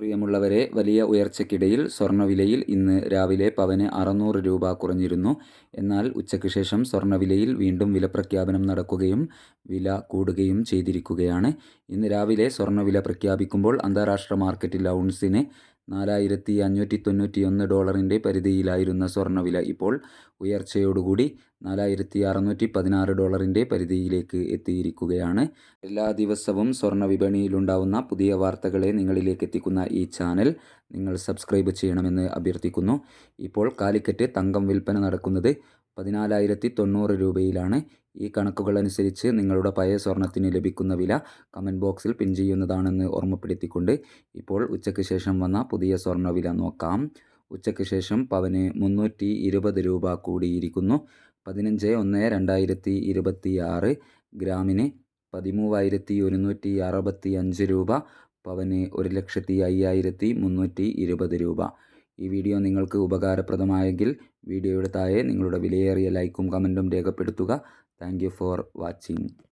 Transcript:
പ്രിയമുള്ളവരെ വലിയ ഉയർച്ചയ്ക്കിടയിൽ സ്വർണവിലയിൽ ഇന്ന് രാവിലെ പവന് അറുന്നൂറ് രൂപ കുറഞ്ഞിരുന്നു. എന്നാൽ ഉച്ചയ്ക്ക് ശേഷം സ്വർണവിലയിൽ വീണ്ടും വിലപ്രഖ്യാപനം നടക്കുകയും വില കൂടുകയും ചെയ്തിരിക്കുകയാണ്. ഇന്ന് രാവിലെ സ്വർണവില പ്രഖ്യാപിക്കുമ്പോൾ അന്താരാഷ്ട്ര മാർക്കറ്റിൽ ഔൺസിന് നാലായിരത്തി അഞ്ഞൂറ്റി തൊണ്ണൂറ്റി ഒന്ന് ഡോളറിന്റെ പരിധിയിലായിരുന്ന സ്വർണവില ഇപ്പോൾ ഉയർച്ചയോടുകൂടി നാലായിരത്തി അറുന്നൂറ്റി പതിനാറ് ഡോളറിന്റെ പരിധിയിലേക്ക് എത്തിയിരിക്കുകയാണ്. എല്ലാ ദിവസവും സ്വർണ വിപണിയിലുണ്ടാവുന്ന പുതിയ വാർത്തകളെ നിങ്ങളിലേക്ക് എത്തിക്കുന്ന ഈ ചാനൽ നിങ്ങൾ സബ്സ്ക്രൈബ് ചെയ്യണമെന്ന് അഭ്യർത്ഥിക്കുന്നു. ഇപ്പോൾ കാലിക്കറ്റ് തങ്കം വിൽപ്പന നടക്കുന്നത് പതിനാലായിരത്തി തൊണ്ണൂറ് രൂപയിലാണ് ഈ കണക്കുകൾ അനുസരിച്ച് നിങ്ങളുടെ പഴയ സ്വർണത്തിന് ലഭിക്കുന്ന വില കമന്റ് ബോക്സിൽ പിൻ ചെയ്യുന്നതാണെന്ന് ഓർമ്മപ്പെടുത്തിക്കൊണ്ട് ഇപ്പോൾ ഉച്ചയ്ക്ക് ശേഷം വന്ന പുതിയ സ്വർണ വില നോക്കാം. ഉച്ചയ്ക്ക് ശേഷം പവന് മുന്നൂറ്റി ഇരുപത് രൂപ കൂടിയിരിക്കുന്നു. പതിനഞ്ച് ഒന്ന് രണ്ടായിരത്തി ഇരുപത്തി ആറ് ഗ്രാമിന് പതിമൂവായിരത്തി ഒരുന്നൂറ്റി അറുപത്തി അഞ്ച് രൂപ പവന് ഒരു ലക്ഷത്തി അയ്യായിരത്തി മുന്നൂറ്റി ഇരുപത് രൂപ. ഈ വീഡിയോ നിങ്ങൾക്ക് ഉപകാരപ്രദമായെങ്കിൽ വീഡിയോയുടെ താഴെ നിങ്ങളുടെ വിലയേറിയ ലൈക്കും കമന്റും രേഖപ്പെടുത്തുക. Thank for watching.